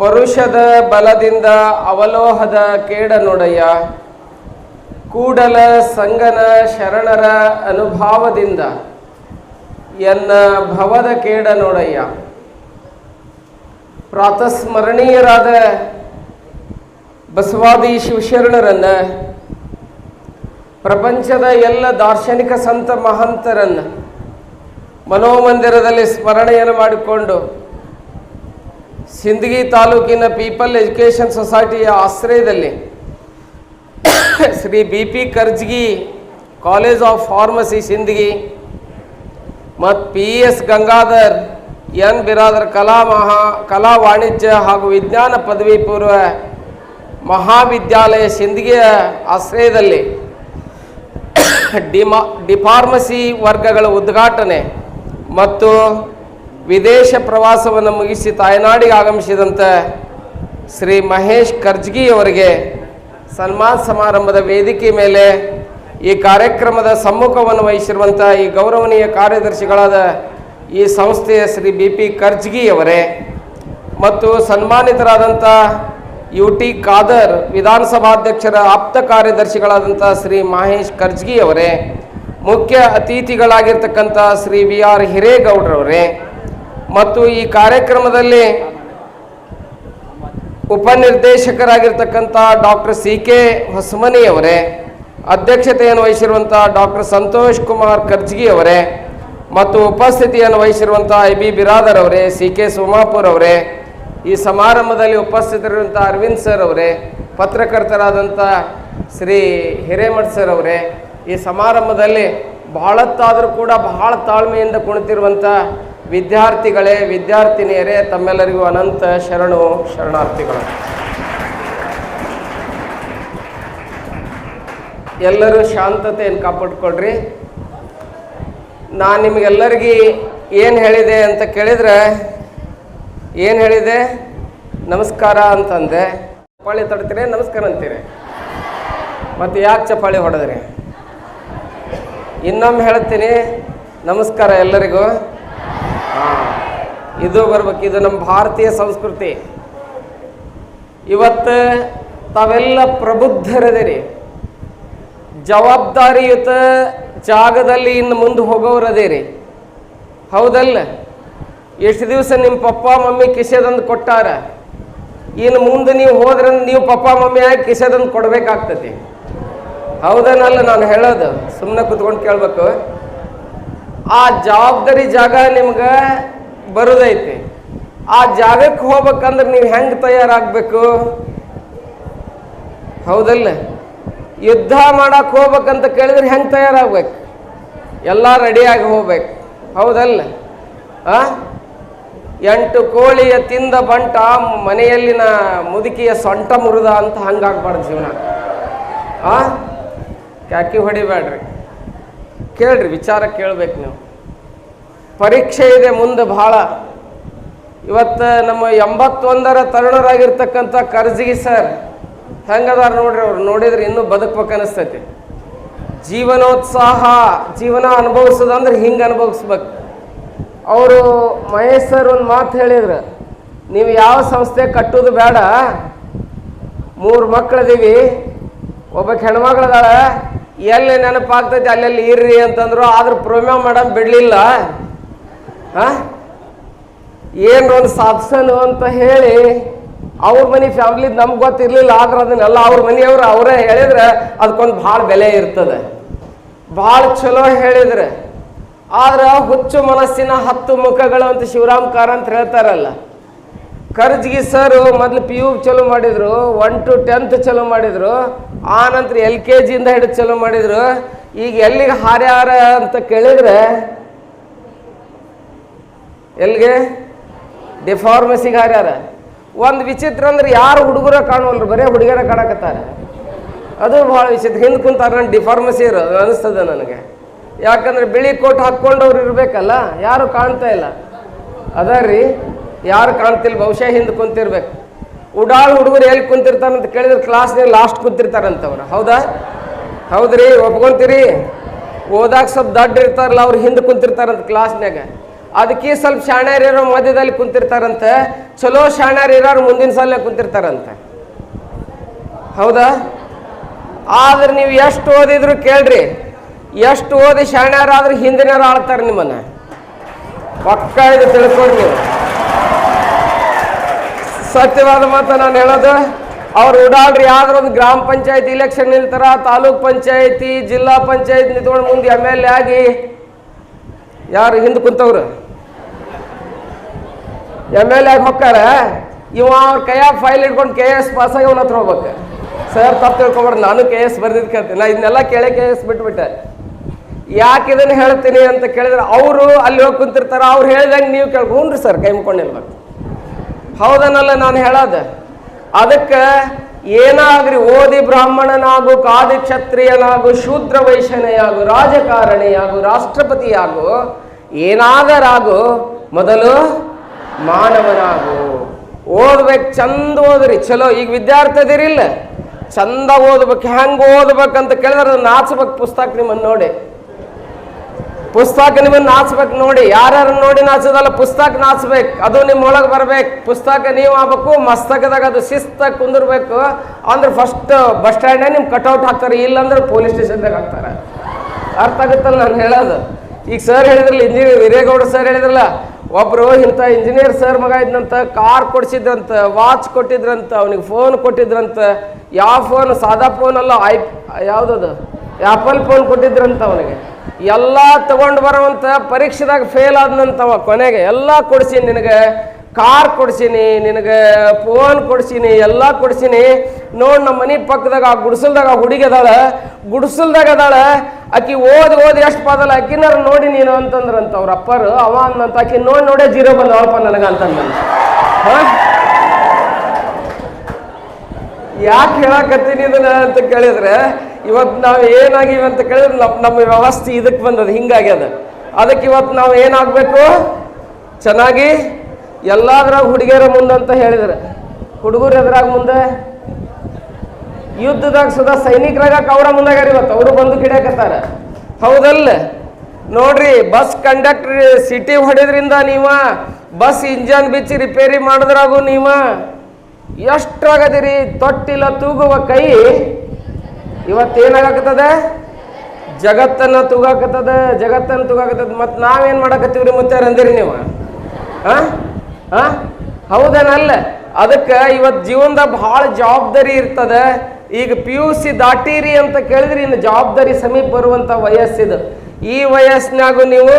ಪರುಷದ ಬಲದಿಂದ ಅವಲೋಹದ ಕೇಡ ನೊಡೆಯ ಕೂಡಲ ಸಂಗನ ಶರಣರ ಅನುಭಾವದಿಂದ ಎನ್ನ ಭವದ ಕೇಡ ನೋಡಯ್ಯ ಪ್ರಾತಸ್ಮರಣೀಯರಾದ ಬಸವಾದಿ ಶಿವಶರಣರನ್ನ, ಪ್ರಪಂಚದ ಎಲ್ಲ ದಾರ್ಶನಿಕ ಸಂತ ಮಹಂತರನ್ನ ಮನೋಮಂದಿರದಲ್ಲಿ ಸ್ಮರಣೆಯನ್ನು ಮಾಡಿಕೊಂಡು ಸಿಂದಗಿ ತಾಲೂಕಿನ ಪೀಪಲ್ ಎಜುಕೇಷನ್ ಸೊಸೈಟಿಯ ಆಶ್ರಯದಲ್ಲಿ Shri B P Karjagi college of pharmacy Sindagi ಮತ್ತು P S Gangadhar N Biradar ಕಲಾ ಮಹಾ ಕಲಾ ವಾಣಿಜ್ಯ ಹಾಗೂ ವಿಜ್ಞಾನ ಪದವಿ ಪೂರ್ವ ಮಹಾವಿದ್ಯಾಲಯ ಸಿಂದಗಿಯ ಆಶ್ರಯದಲ್ಲಿ ಡಿಮಾ ಡಿಫಾರ್ಮಸಿ ವರ್ಗಗಳ ಉದ್ಘಾಟನೆ ಮತ್ತು ವಿದೇಶ ಪ್ರವಾಸವನ್ನು ಮುಗಿಸಿ ತಾಯ್ನಾಡಿಗೆ ಆಗಮಿಸಿದಂಥ ಶ್ರೀ ಮಹೇಶ್ ಕರ್ಜ್ಗಿ ಅವರಿಗೆ ಸನ್ಮಾನ ಸಮಾರಂಭದ ವೇದಿಕೆ ಮೇಲೆ ಈ ಕಾರ್ಯಕ್ರಮದ ಸಮ್ಮುಖವನ್ನು ವಹಿಸಿರುವಂಥ ಈ ಗೌರವನೀಯ ಕಾರ್ಯದರ್ಶಿಗಳಾದ ಈ ಸಂಸ್ಥೆಯ ಶ್ರೀ ಬಿ ಪಿ ಕರ್ಜ್ಗಿ ಅವರೇ ಮತ್ತು ಸನ್ಮಾನಿತರಾದಂಥ ಯು ಟಿ ಖಾದರ್ ವಿಧಾನಸಭಾಧ್ಯಕ್ಷರ ಆಪ್ತ ಕಾರ್ಯದರ್ಶಿಗಳಾದಂಥ ಶ್ರೀ ಮಹೇಶ್ ಕರ್ಜ್ಗಿ ಅವರೇ, ಮುಖ್ಯ ಅತಿಥಿಗಳಾಗಿರ್ತಕ್ಕಂಥ ಶ್ರೀ ವಿ ಆರ್ ಹಿರೇಗೌಡ್ರವರೇ ಮತ್ತು ಈ ಕಾರ್ಯಕ್ರಮದಲ್ಲಿ ಉಪನಿರ್ದೇಶಕರಾಗಿರ್ತಕ್ಕಂಥ ಡಾಕ್ಟರ್ ಸಿ ಕೆ ಹೊಸಮನಿಯವರೇ ಅಧ್ಯಕ್ಷತೆಯನ್ನು ವಹಿಸಿರುವಂಥ ಡಾಕ್ಟರ್ ಸಂತೋಷ್ ಕುಮಾರ್ ಕರ್ಜ್ಗಿ ಅವರೇ, ಮತ್ತು ಉಪಸ್ಥಿತಿಯನ್ನು ವಹಿಸಿರುವಂಥ ಐ ಬಿ ಬಿರಾದರ್ ಅವರೇ ಸಿ ಕೆ ಸೋಮಾಪುರ್ ಅವರೇ, ಈ ಸಮಾರಂಭದಲ್ಲಿ ಉಪಸ್ಥಿತರಿರುವಂಥ ಅರವಿಂದ್ ಸರ್ ಅವರೇ, ಪತ್ರಕರ್ತರಾದಂಥ ಶ್ರೀ ಹಿರೇಮಠ್ ಸರ್ ಅವರೇ, ಈ ಸಮಾರಂಭದಲ್ಲಿ ಬಹಳತ್ತಾದರೂ ಕೂಡ ಬಹಳ ತಾಳ್ಮೆಯಿಂದ ಕುಳಿತಿರುವಂಥ ವಿದ್ಯಾರ್ಥಿಗಳೇ, ವಿದ್ಯಾರ್ಥಿನಿಯರೇ, ತಮ್ಮೆಲ್ಲರಿಗೂ ಅನಂತ ಶರಣು ಶರಣಾರ್ಥಿಗಳು. ಎಲ್ಲರೂ ಶಾಂತತೆಯನ್ನು ಕಾಪಾಡ್ಕೊಳ್ರಿ. ನಾನು ನಿಮಗೆಲ್ಲರಿಗೆ ಏನು ಹೇಳಿದೆ ಅಂತ ಕೇಳಿದರೆ, ಏನು ಹೇಳಿದೆ? ನಮಸ್ಕಾರ ಅಂತಂದೆ. ಚಪ್ಪಾಳಿ ತಡ್ತೀರಿ, ನಮಸ್ಕಾರ ಅಂತೀರಿ? ಮತ್ತು ಯಾಕೆ ಚಪ್ಪಾಳಿ ಹೊಡೆದ್ರಿ? ಇನ್ನೊಮ್ಮೆ ಹೇಳ್ತೀನಿ, ನಮಸ್ಕಾರ ಎಲ್ಲರಿಗೂ. ಇದು ಬರ್ಬೇಕು, ಇದು ನಮ್ಮ ಭಾರತೀಯ ಸಂಸ್ಕೃತಿ. ಇವತ್ತು ತಾವೆಲ್ಲ ಪ್ರಬುದ್ಧರದಿರಿ ಜವಾಬ್ದಾರಿಯುತ ಜಾಗದಲ್ಲಿ ಇನ್ನು ಮುಂದೆ ಹೋಗೋರದೇರಿ. ಹೌದಲ್ಲ? ಎಷ್ಟು ದಿವಸ ನಿಮ್ಮ ಪಪ್ಪ, ಮಮ್ಮಿ ಕಿಸೆದಂದು ಕೊಟ್ಟಾರ? ಇನ್ನು ಮುಂದೆ ನೀವು ಹೋದ್ರೆ ನೀವು ಪಪ್ಪ, ಮಮ್ಮಿ ಆಗಿ ಕಿಸೆದಂದು ಕೊಡಬೇಕಾಗ್ತತಿ ಹೌದನಲ್ಲ ನಾನು ಹೇಳೋದು? ಸುಮ್ಮನೆ ಕುತ್ಕೊಂಡು ಕೇಳಬೇಕು. ಆ ಜವಾಬ್ದಾರಿ ಜಾಗ ನಿಮ್ಗೆ ಬರೋದೈತಿ. ಆ ಜಾಗಕ್ಕೆ ಹೋಗ್ಬೇಕಂದ್ರೆ ನೀವು ಹೆಂಗೆ ತಯಾರಾಗಬೇಕು? ಹೌದಲ್ಲ? ಯುದ್ಧ ಮಾಡಕ್ಕೆ ಹೋಗ್ಬೇಕಂತ ಕೇಳಿದ್ರೆ ಹೆಂಗೆ ತಯಾರಾಗ್ಬೇಕು? ಎಲ್ಲ ರೆಡಿಯಾಗಿ ಹೋಗ್ಬೇಕು. ಹೌದಲ್ಲ? ಆ? ಎಂಟು ಕೋಳಿಯ ತಿಂದ ಬಂಟ ಮನೆಯಲ್ಲಿನ ಮುದುಕಿಯ ಸೊಂಟ ಮುರಿದ ಅಂತ ಹಂಗಾಗ್ಬಾರ್ದು ಜೀವನ. ಆ? ಕ್ಯಾಕಿ ಹೊಡಿಬೇಡ್ರಿ. ಕೇಳ್ರಿ, ವಿಚಾರ ಕೇಳ್ಬೇಕು ನೀವು. ಪರೀಕ್ಷೆ ಇದೆ ಮುಂದೆ ಭಾಳ ಇವತ್ತು ನಮ್ಮ ಎಂಬತ್ತೊಂದರ ತರುಣರಾಗಿರ್ತಕ್ಕಂಥ ಕರ್ಜಿಗಿ ಸರ್ ಹೆಂಗದಾರ ನೋಡ್ರಿ ಅವ್ರು ನೋಡಿದ್ರೆ ಇನ್ನೂ ಬದುಕ್ಬೇಕು ಅನಿಸ್ತೈತಿ. ಜೀವನೋತ್ಸಾಹ ಜೀವನ ಅನುಭವಿಸೋದಂದ್ರೆ ಹಿಂಗೆ ಅನುಭವಿಸ್ಬೇಕು. ಅವರು ಮಹೇಶ್ ಸರ್ ಒಂದು ಮಾತು ಹೇಳಿದ್ರು, ನೀವು ಯಾವ ಸಂಸ್ಥೆ ಕಟ್ಟೋದು ಬೇಡ. ಮೂರು ಮಕ್ಕಳದೀವಿ ಒಬ್ಬ ಹೆಣ್ಮಗಳದಾಳ, ಎಲ್ಲಿ ನೆನಪಾಗ್ತೈತಿ ಅಲ್ಲೆಲ್ಲಿ ಇರ್ರಿ ಅಂತಂದ್ರು. ಆದ್ರೆ ಪ್ರೋಗ್ರಾಮ್ ಮಾಡಮ್ ಬಿಡಲಿಲ್ಲ. ಏನು ಒಂದು ಸಾಧಿಸನು ಅಂತ ಹೇಳಿ ಅವ್ರ ಮನೆ ಫ್ಯಾಮಿಲಿ ನಮ್ಗೆ ಗೊತ್ತಿರಲಿಲ್ಲ, ಆದ್ರೆ ಅದನ್ನೆಲ್ಲ ಅವ್ರ ಮನೆಯವರು ಅವರೇ ಹೇಳಿದ್ರೆ ಅದಕ್ಕೊಂದು ಭಾಳ ಬೆಲೆ ಇರ್ತದೆ. ಭಾಳ ಚಲೋ ಹೇಳಿದ್ರೆ. ಆದ್ರೆ ಹುಚ್ಚು ಮನಸ್ಸಿನ ಹತ್ತು ಮುಖಗಳು ಅಂತ ಶಿವರಾಮ್ ಕಾರಂತ ಹೇಳ್ತಾರಲ್ಲ. ಕರ್ಜ್ಗಿ ಸರ್ ಮೊದಲು ಪಿ ಯು ಚಲೋ ಮಾಡಿದ್ರು ಒನ್ ಟು ಟೆಂತ್ ಚಲೋ ಮಾಡಿದ್ರು, ಆ ನಂತರ ಎಲ್ ಕೆ ಜಿಯಿಂದ ಹಿಡಿದು ಚಲೋ ಮಾಡಿದ್ರು. ಈಗ ಎಲ್ಲಿಗೆ ಹಾರ್ಯಾರ ಅಂತ ಕೇಳಿದ್ರೆ ಎಲ್ಲಿಗೆ ಡಿಫಾರ್ಮಸಿಗೆ ಹಾರ್ಯಾರ ಒಂದು ವಿಚಿತ್ರ ಅಂದ್ರೆ ಯಾರು ಹುಡುಗರ ಕಾಣುವಲ್ರು? ಬರೇ ಹುಡುಗರ ಕಾಣಕತ್ತಾರ. ಅದು ಭಾಳ ವಿಚಿತ್ರ. ಹಿಂದೆ ಕುಂತಾರ ನನ್ನ ಡಿಫಾರ್ಮಸಿ ಅನಿಸ್ತದೆ ನನಗೆ. ಯಾಕಂದ್ರೆ ಬಿಳಿ ಕೋಟ್ ಹಾಕ್ಕೊಂಡವ್ರು ಇರಬೇಕಲ್ಲ, ಯಾರು ಕಾಣ್ತಾ ಇಲ್ಲ. ಅದ ರೀ, ಯಾರು ಕಾಣ್ತಿಲ್ಲ ಬಹುಶಃ ಹಿಂದೆ ಕುಂತಿರ್ಬೇಕು. ಉಡಾಳ್ ಹುಡುಗರು ಎಲ್ಲಿ ಕುಂತಿರ್ತಾರಂತ ಕೇಳಿದ್ರೆ ಕ್ಲಾಸ್ನಾಗ ಲಾಸ್ಟ್ ಕುಂತಿರ್ತಾರಂತವ್ರು. ಹೌದಾ? ಹೌದ್ರಿ, ಒಪ್ಕೊಂತೀರಿ? ಓದಾಕ ಸ್ವಲ್ಪ ದಡ್ಡ ಇರ್ತಾರಲ್ಲ, ಅವ್ರು ಹಿಂದೆ ಕುಂತಿರ್ತಾರಂತ ಕ್ಲಾಸ್ನಾಗ ಅದಕ್ಕೆ ಸ್ವಲ್ಪ ಶಾಣ್ಯರ್ ಇರೋ ಮಧ್ಯದಲ್ಲಿ ಕುಂತಿರ್ತಾರಂತೆ, ಚಲೋ ಶಾಣ್ಯರ್ ಇರೋರು ಮುಂದಿನ ಸಲ ಕುಂತಿರ್ತಾರಂತೆ. ಹೌದಾ? ಆದ್ರೆ ನೀವು ಎಷ್ಟು ಓದಿದ್ರು ಕೇಳ್ರಿ, ಎಷ್ಟು ಓದಿ ಶಾಣ್ಯರಾದ್ರೆ ಹಿಂದಿನವ್ರು ಆಳ್ತಾರೆ ನಿಮ್ಮನ್ನ. ಪಕ್ಕ ಇದು ತಿಳ್ಕೊಂಡು ನೀವು. ಸತ್ಯವಾದ ಮಾತು ನಾನು ಹೇಳೋದು, ಅವ್ರು ಉಡಾಳ್ರಿ ಯಾವ್ದಾರ ಒಂದು ಗ್ರಾಮ ಪಂಚಾಯತಿ ಇಲೆಕ್ಷನ್ ನಿಲ್ತಾರ, ತಾಲೂಕ್ ಪಂಚಾಯತಿ, ಜಿಲ್ಲಾ ಪಂಚಾಯತ್ ನಿಂತ್ಕೊಂಡು ಮುಂದೆ ಎಂ ಎಲ್ ಎ ಆಗಿ ಯಾರು ಹಿಂದೆ ಕುಂತವ್ರು? ಎಂ ಎಲ್ ಎ ಹೋಗ್ತಾರ ಇವ ಅವ್ರ ಕೈಯಾಗ ಫೈಲ್ ಇಟ್ಕೊಂಡು ಕೆ ಎಸ್ ಪಾಸ್ ಆಗಿ ಅವನ ಹತ್ರ ಹೋಗ್ಬೇಕು. ಸರ್ ತಪ್ಪು ತಿಳ್ಕೊಬಾರ್ದು ನಾನು ಕೆ ಎಸ್ ಬರ್ದಿದ್ದು ಕೇಳ್ತೀನಿ. ನಾ ಇದನ್ನೆಲ್ಲ ಕೇಳಿ ಕೆ ಎಸ್ ಬಿಟ್ಬಿಟ್ಟೆ. ಯಾಕೆ ಇದನ್ನು ಹೇಳ್ತೀನಿ ಅಂತ ಕೇಳಿದ್ರೆ ಅವರು ಅಲ್ಲಿ ಹೋಗಿ ಕುಂತಿರ್ತಾರೆ, ಅವ್ರು ಹೇಳ್ದಂಗೆ ನೀವು ಕೇಳ್ಕೊ ಹ್ಞೂ ಸರ್, ಕೈ ಮುಕೊಂಡಿಲ್ಬೇಕು ಹೌದನಲ್ಲ, ನಾನು ಹೇಳೋದು. ಅದಕ್ಕೆ ಏನಾಗ್ರಿ ಓದಿ ಬ್ರಾಹ್ಮಣನಾಗು, ಕಾದಿ ಕ್ಷತ್ರಿಯನಾಗು, ಶೂದ್ರ ವೈಶ್ಯನೆಯಾಗು, ರಾಜಕಾರಣಿಯಾಗು, ರಾಷ್ಟ್ರಪತಿಯಾಗು, ಏನಾದರಾಗು, ಮೊದಲು ಮಾನವನಾಗು. ಓದ್ಬೇಕು ಚಂದ ಓದ್ರಿ. ಚಲೋ, ಈಗ ವಿದ್ಯಾರ್ಥಿ ಅದಿರಿಲ್ಲ ಚಂದ ಓದ್ಬೇಕು, ಹೆಂಗೆ ಓದ್ಬೇಕಂತ ಕೇಳಿದ್ರೆ ನಾಚಬೇಕು ನಾಚ್ಬೇಕು ಪುಸ್ತಕ ನಿಮ್ಮನ್ನು ನೋಡಿ. ಪುಸ್ತಕ ನಿಮ್ಮನ್ನ ನಾಚ್ಬೇಕು ನೋಡಿ. ಯಾರ್ಯಾರು ನೋಡಿ ನಾಚೋದಲ್ಲ ಪುಸ್ತಕ ನಾಚ್ಬೇಕು. ಅದು ನಿಮ್ಮ ಒಳಗೆ ಬರ್ಬೇಕು. ಪುಸ್ತಕ ನೀವು ಆಗ್ಬೇಕು, ಮಸ್ತಕದಾಗ ಅದು ಶಿಸ್ತಾಗಿ ಕುಂದಿರ್ಬೇಕು. ಅಂದ್ರೆ ಫಸ್ಟ್ ಬಸ್ ಸ್ಟ್ಯಾಂಡೇ ನಿಮ್ ಕಟೌಟ್ ಹಾಕ್ತಾರೆ, ಇಲ್ಲಾಂದ್ರೆ ಪೊಲೀಸ್ ಸ್ಟೇಷನ್ದಾಗ ಹಾಕ್ತಾರೆ. ಅರ್ಥ ಆಗುತ್ತಲ್ಲ ನಾನು ಹೇಳೋದು? ಈಗ ಸರ್ ಹೇಳಿದ್ರಲ್ಲ ಇಂಜಿನಿಯರ್ ವೀರೇಗೌಡ ಸರ್ ಹೇಳಿದ್ರಲ್ಲ ಒಬ್ಬರು ಇಂಥ ಇಂಜಿನಿಯರ್ ಸರ್ ಮಗ ಇದ್ನಂತ ಕಾರ್ ಕೊಡ್ಸಿದ್ರಂತ ವಾಚ್ ಕೊಟ್ಟಿದ್ರಂತ, ಅವನಿಗೆ ಫೋನ್ ಕೊಟ್ಟಿದ್ರಂತ, ಯಾವ ಫೋನ್ ಸಾದಾ ಫೋನ್ ಅಲ್ಲ, ಐ ಯಾವುದದು? ಆ್ಯಪಲ್ ಫೋನ್ ಕೊಟ್ಟಿದ್ರಂತ ಅವನಿಗೆ. ಎಲ್ಲ ತಗೊಂಡು ಬರುವಂತ ಪರೀಕ್ಷೆದಾಗ ಫೇಲ್ ಆದನಂತವ ಕೊನೆಗೆ ಎಲ್ಲ ಕೊಡಿಸಿ ನಿನಗೆ. ಕಾರ್ ಕೊಡ್ಸೀನಿ, ನಿನಗೆ ಫೋನ್ ಕೊಡ್ಸೀನಿ, ಎಲ್ಲ ಕೊಡ್ಸೀನಿ. ನೋಡಿ ನಮ್ಮ ಮನೆ ಪಕ್ಕದಾಗ ಆ ಗುಡಿಸಲ್ದಾಗ ಹುಡುಗಿ ಅದಾಳ. ಗುಡಿಸಲ್ದಾಗ ಅದಾಳ. ಆಕಿ ಓದಿ ಓದಿ ಎಷ್ಟು ಪಾದಲ್ಲ. ಆಕಿನಾರ ನೋಡಿ ನೀನು ಅಂತಂದ್ರಂತ ಅವ್ರ ಅಪ್ಪರು. ಅವ ಅಂದಂತ ಆಕಿ, ನೋಡಿ, ನೋಡೇ ಜೀರೋ ಬಂದವಪ್ಪ ನನಗೆ ಅಂತಂದ. ಯಾಕೆ ಹೇಳಕತ್ತೀನಿ ಇದನ್ನ ಅಂತ ಕೇಳಿದ್ರೆ ಇವತ್ತು ನಾವು ಏನಾಗಿವೆ ಅಂತ ಕೇಳಿದ್ರೆ ನಮ್ಮ ನಮ್ಮ ವ್ಯವಸ್ಥೆ ಇದಕ್ಕೆ ಬಂದದ ಹಿಂಗಾಗ್ಯದ ಅದಕ್ಕೆ ಇವತ್ತು ನಾವು ಏನಾಗಬೇಕು? ಚೆನ್ನಾಗಿ ಎಲ್ಲಾದ್ರಾಗ ಹುಡುಗಿಯರ ಮುಂದೆ ಅಂತ ಹೇಳಿದ್ರೆ. ಹುಡುಗರು ಎದ್ರಾಗ ಮುಂದೆ? ಯುದ್ಧದಾಗ ಸುದಾ ಸೈನಿಕರಾಗ ಅವರ ಮುಂದಾಗ್ಯಾರ ಇವತ್ತು. ಅವರು ಬಂದು ಕಿಡಿಯಾಕತ್ತಾರ. ಹೌದಲ್ಲ? ನೋಡ್ರಿ, ಬಸ್ ಕಂಡಕ್ಟರ್ ಸಿಟಿ ಹೊಡೆದ್ರಿಂದ ನೀವ, ಬಸ್ ಇಂಜನ್ ಬಿಚ್ಚಿ ರಿಪೇರಿ ಮಾಡಿದ್ರಾಗು ನೀವ, ಎಷ್ಟಾಗದಿರಿ? ತೊಟ್ಟಿಲ್ಲ ತೂಗುವ ಕೈ ಇವತ್ತೇನಾಗತ್ತದ ಜಗತ್ತನ್ನ ತೂಗಾಕತ್ತದ ಜಗತ್ತನ್ನ ತೂಗಾಕತ್ತದ. ಮತ್ತು ನಾವೇನು ಮಾಡಕತ್ತೀವ್ರಿ ಮತ್ತೆ ಅಂದಿರಿ ನೀವು? ಹಾಂ ಹಾಂ ಹೌದೇನಲ್ಲ. ಅದಕ್ಕೆ ಇವತ್ತು ಜೀವನದ ಭಾಳ ಜವಾಬ್ದಾರಿ ಇರ್ತದೆ. ಈಗ ಪಿ ಯು ಸಿ ದಾಟೀರಿ ಅಂತ ಕೇಳಿದ್ರೆ ಇನ್ನು ಜವಾಬ್ದಾರಿ ಸಮೀಪ ಬರುವಂಥ ವಯಸ್ಸಿದು ಈ ವಯಸ್ಸಿನಾಗೂ ನೀವು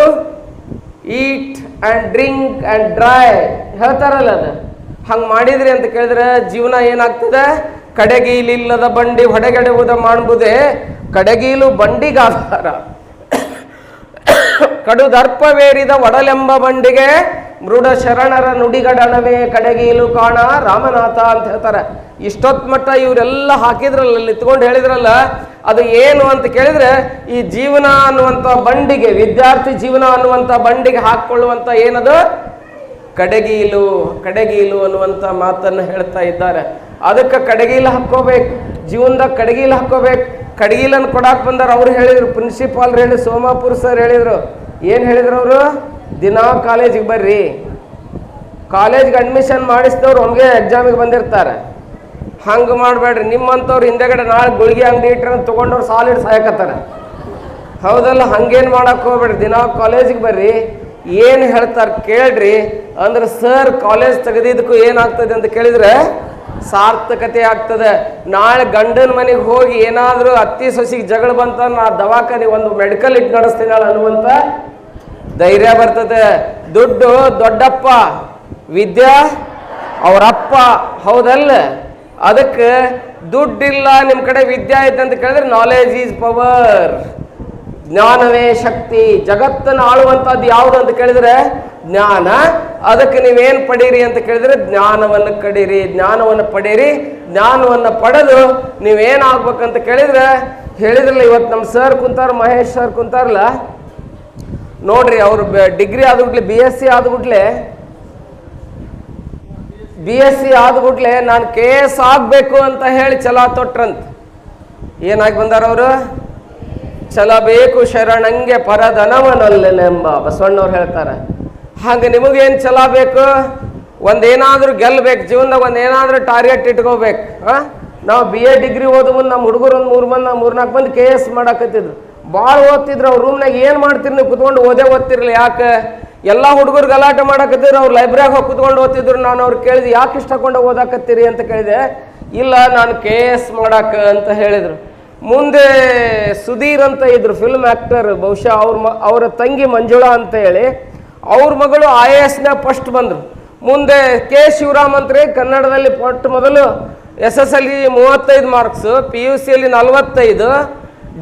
eat and drink and dry ಹೇಳ್ತಾರಲ್ಲ ಅದು. ಹಂಗೆ ಮಾಡಿದ್ರಿ ಅಂತ ಕೇಳಿದ್ರೆ ಜೀವನ ಏನಾಗ್ತದೆ? ಕಡೆಗೀಲಿಲ್ಲದ ಬಂಡಿ ಹೊಡೆಗೆಡುವುದ ಮಾಡುವುದೇ ಕಡೆಗೀಲು ಬಂಡಿಗಾಧಾರ ಕಡುದರ್ಪವೇರಿದ ಒಡಲೆಂಬ ಬಂಡಿಗೆ ಮೃಡ ಶರಣರ ನುಡಿಗಡಣವೇ ಕಡೆಗೀಲು ಕಾಣ ರಾಮನಾಥ ಅಂತ ಹೇಳ್ತಾರೆ. ಇಷ್ಟೊತ್ ಮಟ್ಟ ಇವರೆಲ್ಲ ಹಾಕಿದ್ರಲ್ಲ ನಿಂತ್ಕೊಂಡು ಹೇಳಿದ್ರಲ್ಲ, ಅದು ಏನು ಅಂತ ಕೇಳಿದ್ರೆ ಈ ಜೀವನ ಅನ್ನುವಂಥ ಬಂಡಿಗೆ, ವಿದ್ಯಾರ್ಥಿ ಜೀವನ ಅನ್ನುವಂಥ ಬಂಡಿಗೆ ಹಾಕ್ಕೊಳ್ಳುವಂಥ ಏನದು? ಕಡೆಗೀಲು ಕಡೆಗೀಲು ಅನ್ನುವಂಥ ಮಾತನ್ನು ಹೇಳ್ತಾ ಇದ್ದಾರೆ. ಅದಕ್ಕೆ ಕಡಗಿಲ್ ಹಾಕ್ಕೋಬೇಕು, ಜೀವನದಾಗ ಕಡಗಿಲ್ ಹಾಕ್ಕೋಬೇಕು. ಕಡಗಿಲನ್ನು ಕೊಡಕ್ಕೆ ಬಂದಾರ ಅವ್ರು ಹೇಳಿದರು ಪ್ರಿನ್ಸಿಪಾಲ್ ಹೇಳಿ, ಸೋಮಾಪುರ ಸರ್ ಹೇಳಿದರು. ಏನು ಹೇಳಿದ್ರು ಅವರು? ದಿನಾ ಕಾಲೇಜಿಗೆ ಬರ್ರಿ. ಕಾಲೇಜ್ಗೆ ಅಡ್ಮಿಷನ್ ಮಾಡಿಸಿದವ್ರು ಒಮ್ಗೆ ಎಕ್ಸಾಮಿಗೆ ಬಂದಿರ್ತಾರೆ. ಹಂಗೆ ಮಾಡಬೇಡ್ರಿ ನಿಮ್ಮಂಥವ್ರು ಹಿಂದೆಗಡೆ ನಾಳೆ ಗುಳಿಗೆ ಅಂಗಡಿ ಇಟ್ಟರೆ ತೊಗೊಂಡವ್ರು ಸಾಲಿಡ್ ಸಾಯಕತ್ತಾರೆ. ಹೌದಲ್ಲ, ಹಂಗೇನು ಮಾಡಕ್ಕೆ ಹೋಗ್ಬೇಡ್ರಿ, ದಿನ ಕಾಲೇಜಿಗೆ ಬರ್ರಿ. ಏನು ಹೇಳ್ತಾರೆ ಕೇಳ್ರಿ, ಅಂದ್ರೆ ಸರ್ ಕಾಲೇಜ್ ತೆಗೆದಿದ್ದಕ್ಕೂ ಏನಾಗ್ತದೆ ಅಂತ ಕೇಳಿದ್ರೆ ಸಾರ್ಥಕತೆ ಆಗ್ತದೆ. ನಾಳೆ ಗಂಡನ ಮನೆಗೆ ಹೋಗಿ ಏನಾದರೂ ಅತ್ತಿ ಸೊಸಿಗೆ ಜಗಳ ಬಂತ ನಾ ದವಾಖಾನೆ ಒಂದು ಮೆಡಿಕಲ್ ಇಟ್ಟು ನಡೆಸ್ತೀನಿ ಅನ್ನುವಂಥ ಧೈರ್ಯ ಬರ್ತದೆ. ದುಡ್ಡು ದೊಡ್ಡಪ್ಪ, ವಿದ್ಯಾ ಅವರಪ್ಪ, ಹೌದಲ್ಲ? ಅದಕ್ಕೆ ದುಡ್ಡಿಲ್ಲ ನಿಮ್ಮ ಕಡೆ ವಿದ್ಯಾ ಐತೆ ಅಂತ ಕೇಳಿದ್ರೆ ನಾಲೆಜ್ ಈಸ್ ಪವರ್ ಜ್ಞಾನವೇ ಶಕ್ತಿ, ಜಗತ್ತನ್ನು ಆಳುವಂಥದ್ದು ಯಾವುದು ಅಂತ ಕೇಳಿದ್ರೆ ಜ್ಞಾನ. ಅದಕ್ಕೆ ನೀವೇನು ಪಡೀರಿ ಅಂತ ಕೇಳಿದ್ರೆ ಜ್ಞಾನವನ್ನು ಕಡೀರಿ, ಜ್ಞಾನವನ್ನು ಪಡೀರಿ, ಜ್ಞಾನವನ್ನು ಪಡೆದು ನೀವೇನಾಗ್ಬೇಕಂತ ಕೇಳಿದ್ರೆ ಹೇಳಿದ್ರಲ್ಲ ಇವತ್ತು ನಮ್ಮ ಸರ್ ಕುಂತಾರ, ಮಹೇಶ್ ಸರ್ ಕುಂತಾರಲ್ಲ? ನೋಡ್ರಿ ಅವರು ಡಿಗ್ರಿ ಆದ್ಬಿಟ್ಲೆ ಬಿ ಎಸ್ ಸಿ ಆದ್ಬಿಟ್ಲೆ ಬಿ ಎಸ್ ಸಿ ಆದ್ಬಿಟ್ಲೆ ನಾನು ಕೆ ಎಸ್ ಆಗಬೇಕು ಅಂತ ಹೇಳಿ ಛಲ ತೊಟ್ರಂತ. ಏನಾಗಿ ಬಂದಾರ ಅವರು? ಛಲ ಬೇಕು ಶರಣಂಗೆ ಪರಧನವನಲ್ಲೆಂಬ ಬಸವಣ್ಣವ್ರು ಹೇಳ್ತಾರೆ. ಹಾಗೆ ನಿಮಗೇನು ಛಲ ಬೇಕು ಒಂದೇನಾದರೂ ಗೆಲ್ಲಬೇಕು ಜೀವನದಾಗ ಒಂದೇನಾದರೂ ಟಾರ್ಗೆಟ್ ಇಟ್ಕೋಬೇಕು ನಾವು ಬಿ ಎ ಡಿಗ್ರಿ ಓದು ಮುಂದೆ ನಮ್ಮ ಹುಡುಗರು ಒಂದು ಮೂರು ಮಂದಿ ಮೂರು ನಾಲ್ಕು ಮಂದಿ ಕೆ ಎಸ್ ಮಾಡಾಕತ್ತಿದ್ರು. ಭಾಳ ಓದ್ತಿದ್ರು, ಅವ್ರ ರೂಮ್ನಾಗ ಏನು ಮಾಡ್ತಿರ್ ನೀವು ಕುತ್ಕೊಂಡು ಓದೇ ಓದ್ತಿರ್ಲಿ, ಯಾಕೆ? ಎಲ್ಲ ಹುಡುಗರು ಗಲಾಟೆ ಮಾಡಾಕತ್ತಿದ್ರು, ಅವ್ರು ಲೈಬ್ರರಿಗೆ ಹೋಗಿ ಕುತ್ಕೊಂಡು ಓದ್ತಿದ್ರು, ನಾನು ಅವ್ರು ಕೇಳಿದೆ, ಯಾಕೆ ಇಷ್ಟಕೊಂಡು ಓದಾಕತ್ತೀರಿ ಅಂತ ಕೇಳಿದೆ, ಇಲ್ಲ ನಾನು ಕೆ ಎಸ್ ಮಾಡಾಕ ಅಂತ ಹೇಳಿದರು. ಮುಂದೆ ಸುಧೀರ್ ಅಂತ ಇದ್ರು ಫಿಲ್ಮ್ ಆ್ಯಕ್ಟರ್ ಬಹುಶಃ ಅವ್ರ ಮ ಅವರ ತಂಗಿ ಮಂಜುಳಾ ಅಂತ ಹೇಳಿ, ಅವ್ರ ಮಗಳು ಐ ಎ ಎಸ್ನ ಫಸ್ಟ್ ಬಂದರು. ಮುಂದೆ ಕೆ ಶಿವರಾಮ್ ಅಂತ್ರಿ ಕನ್ನಡದಲ್ಲಿ ಪಟ್ ಮೊದಲು ಎಸ್ ಎಸ್ ಎಲ್ ಮೂವತ್ತೈದು ಮಾರ್ಕ್ಸು ಪಿ ಯು ಸಿಯಲ್ಲಿ ನಲವತ್ತೈದು,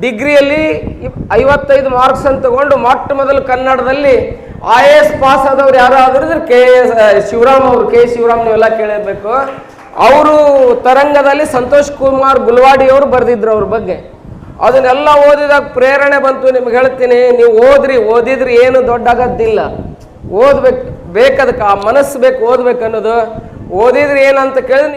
ಡಿಗ್ರಿಯಲ್ಲಿ ಐವತ್ತೈದು ಮಾರ್ಕ್ಸ್ ಅಂತ ತಗೊಂಡು ಮೊಟ್ಟ ಮೊದಲು ಕನ್ನಡದಲ್ಲಿ ಐ ಎ ಎಸ್ ಪಾಸ್ ಆದವ್ರು ಯಾರು ಆದ್ರೆ ಕೆ ಎಸ್ ಶಿವರಾಮ್ ಅವರು, ಕೆ ಶಿವರಾಮ್ ನೀವೆಲ್ಲ ಕೇಳಿರ್ಬೇಕು. ಅವರು ತರಂಗದಲ್ಲಿ ಸಂತೋಷ್ ಕುಮಾರ್ ಗುಲ್ವಾಡಿ ಅವರು ಬರೆದಿದ್ರು ಅವ್ರ ಬಗ್ಗೆ. ಅದನ್ನೆಲ್ಲ ಓದಿದಾಗ ಪ್ರೇರಣೆ ಬಂತು, ನಿಮ್ಗೆ ಹೇಳ್ತೀನಿ, ನೀವು ಓದ್ರಿ, ಓದಿದ್ರಿ ಏನು ದೊಡ್ಡ ಆಗದ್ದಿಲ್ಲ ಓದ್ಬೇಕು, ಬೇಕದಕ್ಕೆ ಆ ಮನಸ್ಸು ಬೇಕು, ಓದ್ಬೇಕು ಅನ್ನೋದು. ಓದಿದ್ರಿ ಏನಂತ ಕೇಳಿದ್ರೆ